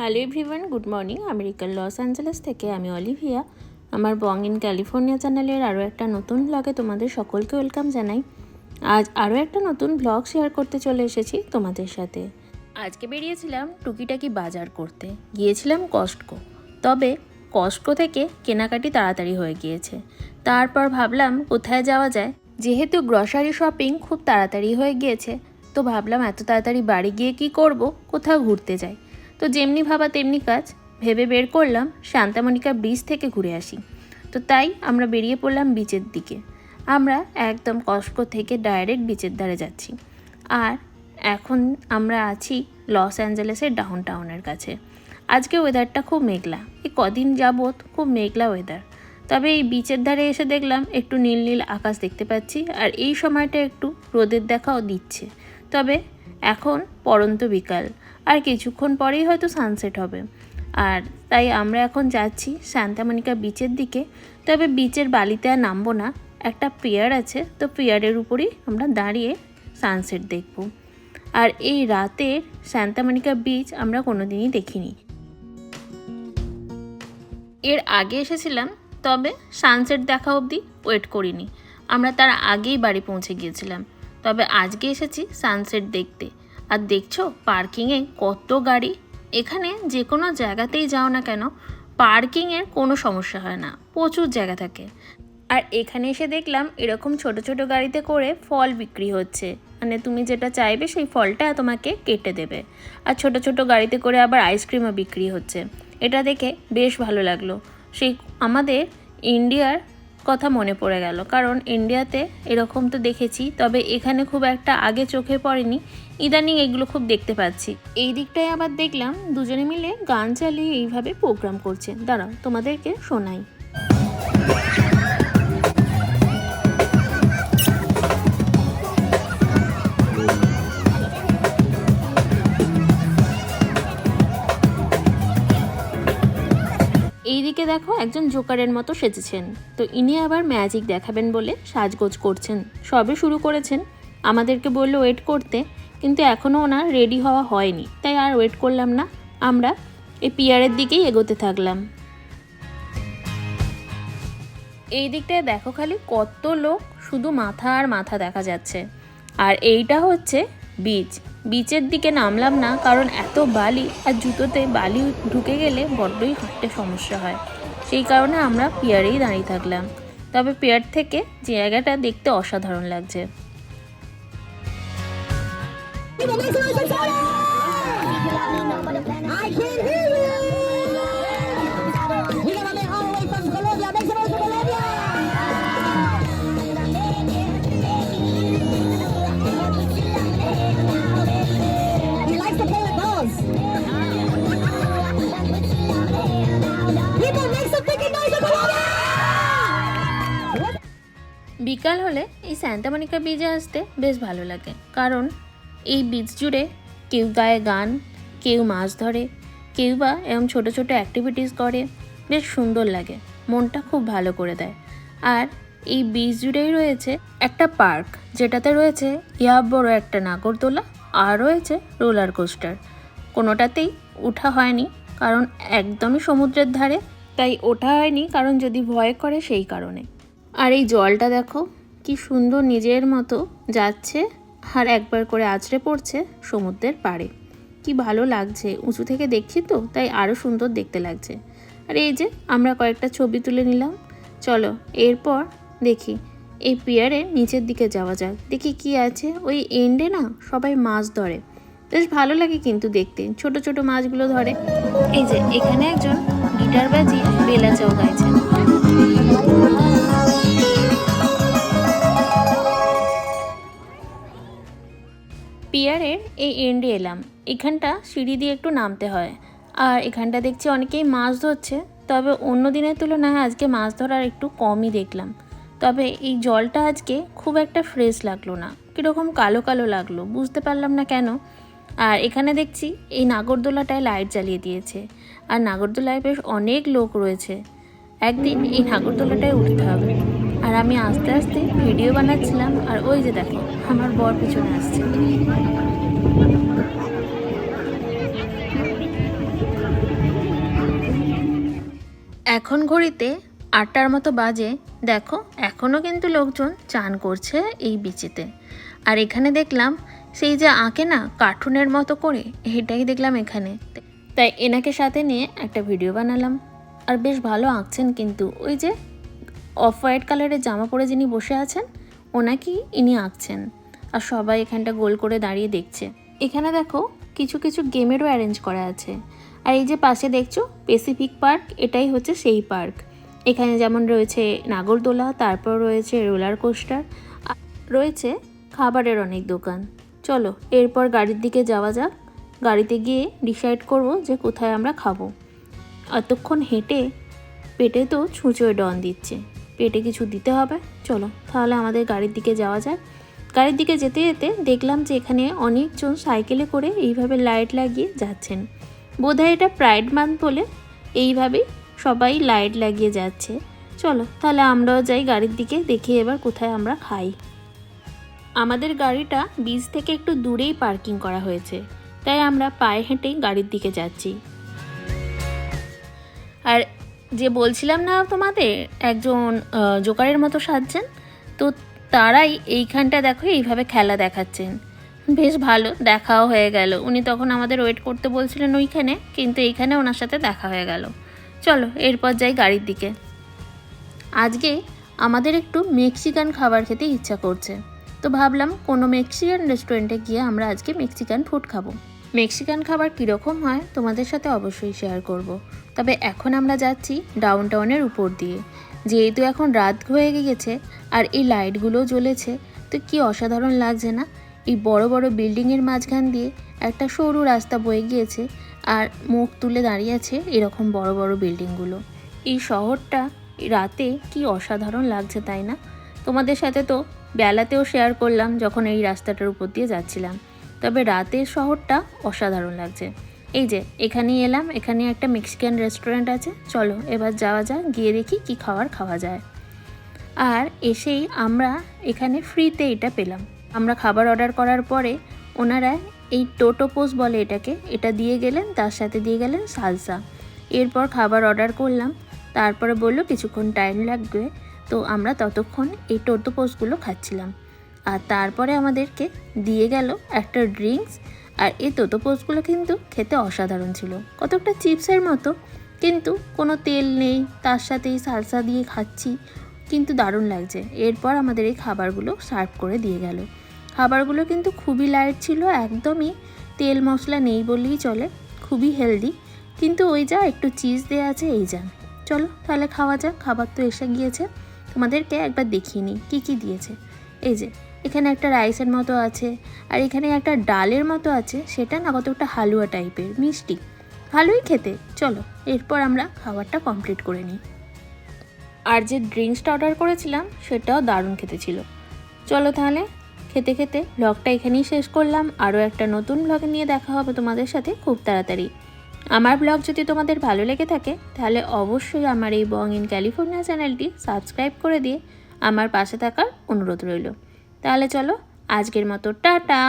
Hello everyone good morning আমেরিকার Los Angeles থেকে আমি অলিভিয়া। আমার বং ইন ক্যালিফোর্নিয়া চ্যানেলের আরও একটা নতুন ব্লগে তোমাদের সকলকে ওয়েলকাম জানাই। আজ আরও একটা নতুন ব্লগ শেয়ার করতে চলে এসেছি তোমাদের সাথে। আজকে বেরিয়েছিলাম টুকিটাকি বাজার করতে। গিয়েছিলাম কস্টকো তবে কস্টকো থেকে কেনাকাটি তাড়াতাড়ি হয়ে গিয়েছে। তারপর ভাবলাম কোথায় যাওয়া যায়? যেহেতু গ্রসারি শপিং খুব তাড়াতাড়ি হয়ে গিয়েছে, তো ভাবলাম এত তাড়াতাড়ি বাড়ি গিয়ে কি করব? কোথাও ঘুরতে যাই। তো যেমনি ভাবা তেমনি কাজ। ভেবে বের করলাম শান্তামণিকা ব্রিজ থেকে ঘুরে আসি। তো তাই আমরা বেরিয়ে পড়লাম বিচের দিকে। আমরা একদম কস্কো থেকে ডাইরেক্ট বিচের ধারে যাচ্ছি। আর এখন আমরা আছি লস অ্যাঞ্জেলেসের ডাউন টাউনের কাছে। আজকে ওয়েদারটা খুব মেঘলা। এই কদিন যাবৎ খুব মেঘলা ওয়েদার তবে এই বিচের ধারে এসে দেখলাম একটু নীল নীল আকাশ দেখতে পাচ্ছি। আর এই সময়টা একটু রোদের দেখাও দিচ্ছে। তবে এখন পরন্ত বিকাল, আর কিছুক্ষণ পরেই হয়তো সানসেট হবে। আর তাই আমরা এখন যাচ্ছি শান্তামণিকা বিচের দিকে। তবে বিচের বালিতে আর নামবো না, একটা পিয়ার আছে, তো পিয়ারের উপরই আমরা দাঁড়িয়ে সানসেট দেখব। আর এই রাতের শান্তামণিকা বিচ আমরা কোনোদিনই দেখিনি। এর আগে এসেছিলাম, তবে সানসেট দেখা অবধি ওয়েট করিনি। আমরা তার আগেই বাড়ি পৌঁছে গিয়েছিলাম। তবে আজকে এসেছি সানসেট দেখতে। আর দেখছ, পার্কিংয়ে কত গাড়ি? এখানে যে কোনো জায়গাতেই যাও না কেন, পার্কিংয়ের কোনো সমস্যা হয় না, প্রচুর জায়গা থাকে। আর এখানে এসে দেখলাম এরকম ছোট ছোট গাড়িতে করে ফল বিক্রি হচ্ছে। মানে তুমি যেটা চাইবে সেই ফলটা তোমাকে কেটে দেবে। আর ছোট ছোট গাড়িতে করে আবার আইসক্রিমও বিক্রি হচ্ছে। এটা দেখে বেশ ভালো লাগল। সেই আমাদের ইন্ডিয়ার কথা মনে পড়ে গেল। কারণ ইন্ডিয়াতে এরকম তো দেখেছি, তবে এখানে খুব একটা আগে চোখে পড়েনি। ইদানিং এগুলো খুব দেখতে পাচ্ছি। এই দিকটায় আবার দেখলাম দুজনে মিলে গান চালিয়ে এইভাবে প্রোগ্রাম করছে দাঁড়াও, তোমাদেরকে শোনাই। এইদিকে দেখো একজন জোকারের মতো সেজেছেন। তো ইনি আবার ম্যাজিক দেখাবেন বলে সাজগোজ করছেন। সবে শুরু করেছেন। আমাদেরকে বলল ওয়েট করতে, কিন্তু এখনও ওনার রেডি হওয়া হয়নি। তাই আর ওয়েট করলাম না। আমরা এই পিয়ারের দিকেই এগোতে থাকলাম। এই দিকটায় দেখো খালি কত লোক, শুধু মাথা আর মাথা দেখা যাচ্ছে। আর এইটা হচ্ছে বিচ বিচের দিকে নামলাম না, কারণ এত বালি আর জুতোতে বালি ঢুকে গেলে বড্ডই হাঁটতে সমস্যা হয়। সেই কারণে আমরা পেয়ারেই দাঁড়িয়ে থাকলাম। তবে পেয়ার থেকে জায়গাটা দেখতে অসাধারণ লাগছে। বিকাল হলে এই স্যান্টামনিকা বিচে আসতে বেশ ভালো লাগে। কারণ এই বিচ জুড়ে কেউ গায়ে গান, কেউ মাছ ধরে, কেউ বা এরম ছোটো ছোটো অ্যাক্টিভিটিস করে, বেশ সুন্দর লাগে, মনটা খুব ভালো করে দেয়। আর এই বিচ জুড়েই রয়েছে একটা পার্ক, যেটাতে রয়েছে ইয়া বড় একটা নাগরদোলা আর রয়েছে রোলার কোস্টার। কোনোটাতেই ওঠা হয়নি, কারণ একদমই সমুদ্রের ধারে, তাই ওঠা হয়নি, কারণ যদি ভয় করে সেই কারণে। আর এই জলটা দেখো, কি সুন্দর নিজের মতো যাচ্ছে আর একবার করে আছড়ে পড়ছে সমুদ্রের পাড়ে। কি ভালো লাগছে, উঁচু থেকে দেখছি তো, তাই আরও সুন্দর দেখতে লাগছে। আর এই যে, আমরা কয়েকটা ছবি তুলে নিলাম। চলো, এরপর দেখি, এই পিয়ারের নিচের দিকে যাওয়া যাক। দেখি কি আছে, ওই এন্ডে না সবাই মাছ ধরে। বেশ ভালো লাগে কিন্তু দেখতে, ছোট ছোট মাছগুলো ধরে। এই যে, এখানে একজন গিটার বাজিয়ে বেলাচাও গাইছেন পিয়ারের এই এন্ডে এলাম। এখানটা সিঁড়ি দিয়ে একটু নামতে হয়। আর এখানটা দেখছি অনেকেই মাছ ধরছে, তবে অন্য দিনের তুলনায় আজকে মাছ ধরার একটু কমই দেখলাম। তবে এই জলটা আজকে খুব একটা ফ্রেশ লাগল না, কীরকম কালো কালো লাগল, বুঝতে পারলাম না কেন। আর এখানে দেখছি এই নাগরদোলাটায় লাইট জ্বালিয়ে দিয়েছে। আর নাগরদোলায় বেশ অনেক লোক রয়েছে। একদিন এই নাগরদোলাটায় উঠতে হবে। আর আমি আস্তে আস্তে ভিডিও বানাচ্ছিলাম, আর ওই যে দেখো, আমার বর পিছনে আসছে। এখন ঘড়িতে আটটার মতো বাজে। দেখো এখনও কিন্তু লোকজন চান করছে এই বিচেতে। আর এখানে দেখলাম, সেই যে আঁকে না কার্টুনের মতো করে, এটাই দেখলাম এখানে। তাই এনাকে সাথে নিয়ে একটা ভিডিও বানালাম। আর বেশ ভালো আঁকছেন কিন্তু, ওই যে অফ হোয়াইট কালারের জামা পরে যিনি বসে আছেন, ওনাকেই ইনি আঁকছেন। আর সবাই এখানটা গোল করে দাঁড়িয়ে দেখছে। এখানে দেখো, কিছু কিছু গেমেরও অ্যারেঞ্জ করা আছে। আর এই যে পাশে দেখছ প্যাসিফিক পার্ক এটাই হচ্ছে সেই পার্ক। এখানে যেমন রয়েছে নাগরদোলা, তারপর রয়েছে রোলার কোস্টার রয়েছে খাবারের অনেক দোকান। চলো, এরপর গাড়ির দিকে যাওয়া যাক। গাড়িতে গিয়ে ডিসাইড করব যে কোথায় আমরা খাব। এতক্ষণ হেঁটে পেটে তো ছুঁচোয় ডন দিচ্ছে। পেটে কিছু দিতে হবে। চলো, তাহলে আমাদের গাড়ির দিকে যাওয়া যাক। গাড়ির দিকে যেতে যেতে দেখলাম যে এখানে অনেকজন সাইকেলে করে এইভাবে লাইট লাগিয়ে যাচ্ছেন। বোধহয় এটা প্রাইড মান্থ বলে এইভাবেই সবাই লাইট লাগিয়ে যাচ্ছে। চলো, তাহলে আমরাও যাই গাড়ির দিকে, দেখি এবার কোথায় আমরা খাই। আমাদের গাড়িটা বীজ থেকে একটু দূরেই পার্কিং করা হয়েছে, তাই আমরা পায়ে হেঁটেই গাড়ির দিকে যাচ্ছি। আর যে বলছিলাম না তোমাদের, একজন জোকারের মতো সাজছেন। তো তারাই এইখানটা দেখো এইভাবে খেলা দেখাচ্ছেন। বেশ ভালো, দেখাও হয়ে গেল। উনি তখন আমাদের ওয়েট করতে বলছিলেন ওইখানে, কিন্তু এইখানে ওনার সাথে দেখা হয়ে গেল। চলো, এরপর যাই গাড়ির দিকে। আজকে আমাদের একটু মেক্সিকান খাবার খেতে ইচ্ছা করছে। তো ভাবলাম, কোনো মেক্সিকান রেস্টুরেন্টে গিয়ে আমরা আজকে মেক্সিকান ফুড খাব। মেক্সিকান খাবার কীরকম হয় তোমাদের সাথে অবশ্যই শেয়ার করব। তবে এখন আমরা যাচ্ছি ডাউন টাউনের উপর দিয়ে। যেহেতু এখন রাত হয়ে গিয়েছে আর এই লাইটগুলো জ্বলেছে, তো কি অসাধারণ লাগছে না? এই বড় বড় বিল্ডিংয়ের মাঝখান দিয়ে একটা সরু রাস্তা বয়ে গিয়েছে আর মুখ তুলে দাঁড়িয়ে আছে এরকম বড় বড় বিল্ডিংগুলো। এই শহরটা রাতে কি অসাধারণ লাগছে তাই না? তোমাদের সাথে তো বেলাতেও শেয়ার করলাম যখন এই রাস্তাটার উপর দিয়ে যাচ্ছিলাম। তবে রাতে শহরটা অসাধারণ লাগছে। এই যে, এখানেই এলাম, এখানে একটা মেক্সিকান রেস্টুরেন্ট আছে। চলো, এবার যাওয়া যাক, গিয়ে দেখি কি খাবার খাওয়া যায়। আর এসেই আমরা এখানে ফ্রিতে এটা পেলাম। আমরা খাবার অর্ডার করার পরে ওনারা এই টোটোপোস বলে এটাকে, এটা দিয়ে গেলেন, তার সাথে দিয়ে গেলেন সালসা। এরপর খাবার অর্ডার করলাম, তারপরে বলল কিছুক্ষণ টাইম লাগবে, তো আমরা ততক্ষণ এই টোটোপোসগুলো খাচ্ছিলাম। আর তারপরে আমাদেরকে দিয়ে গেল একটা ড্রিঙ্কস। আর এই তোতোপোসগুলো কিন্তু খেতে অসাধারণ ছিল। কতকটা চিপসের মতো, কিন্তু কোনো তেল নেই, তার সাথেই সালসা দিয়ে খাচ্ছি। কিন্তু দারুণ লাগছে। এরপর আমাদের এই খাবারগুলো সার্ভ করে দিয়ে গেল। খাবারগুলো কিন্তু খুবই লাইট ছিল, একদমই তেল মশলা নেই বললেই চলে, খুবই হেলদি কিন্তু ওই যা একটু চিজ দেওয়া আছে, এই যা। চলো তাহলে খাওয়া যাক, খাবার তো এসে গিয়েছে। তোমাদেরকে একবার দেখিয়ে নিই, কী কী দিয়েছে। এই যে এখানে একটা রাইসের মতো আছে, আর এখানে একটা ডালের মতো আছে, সেটা না কতটা হালুয়া টাইপের, মিষ্টি। ভালোই খেতে। চলো, এরপর আমরা খাবারটা কমপ্লিট করে নিই। আর যে ড্রিঙ্কসটা অর্ডার করেছিলাম, সেটাও দারুণ খেতে ছিল। চলো তাহলে, খেতে খেতে ব্লগটা এখানেই শেষ করলাম। আরও একটা নতুন ব্লগ নিয়ে দেখা হবে তোমাদের সাথে খুব তাড়াতাড়ি। আমার ব্লগ যদি তোমাদের ভালো লেগে থাকে, তাহলে অবশ্যই আমার এই বং ইন ক্যালিফোর্নিয়া চ্যানেলটি সাবস্ক্রাইব করে দিয়ে আমার পাশে থাকার অনুরোধ রইল। তাহলে চলো আজকের মতো টাটা।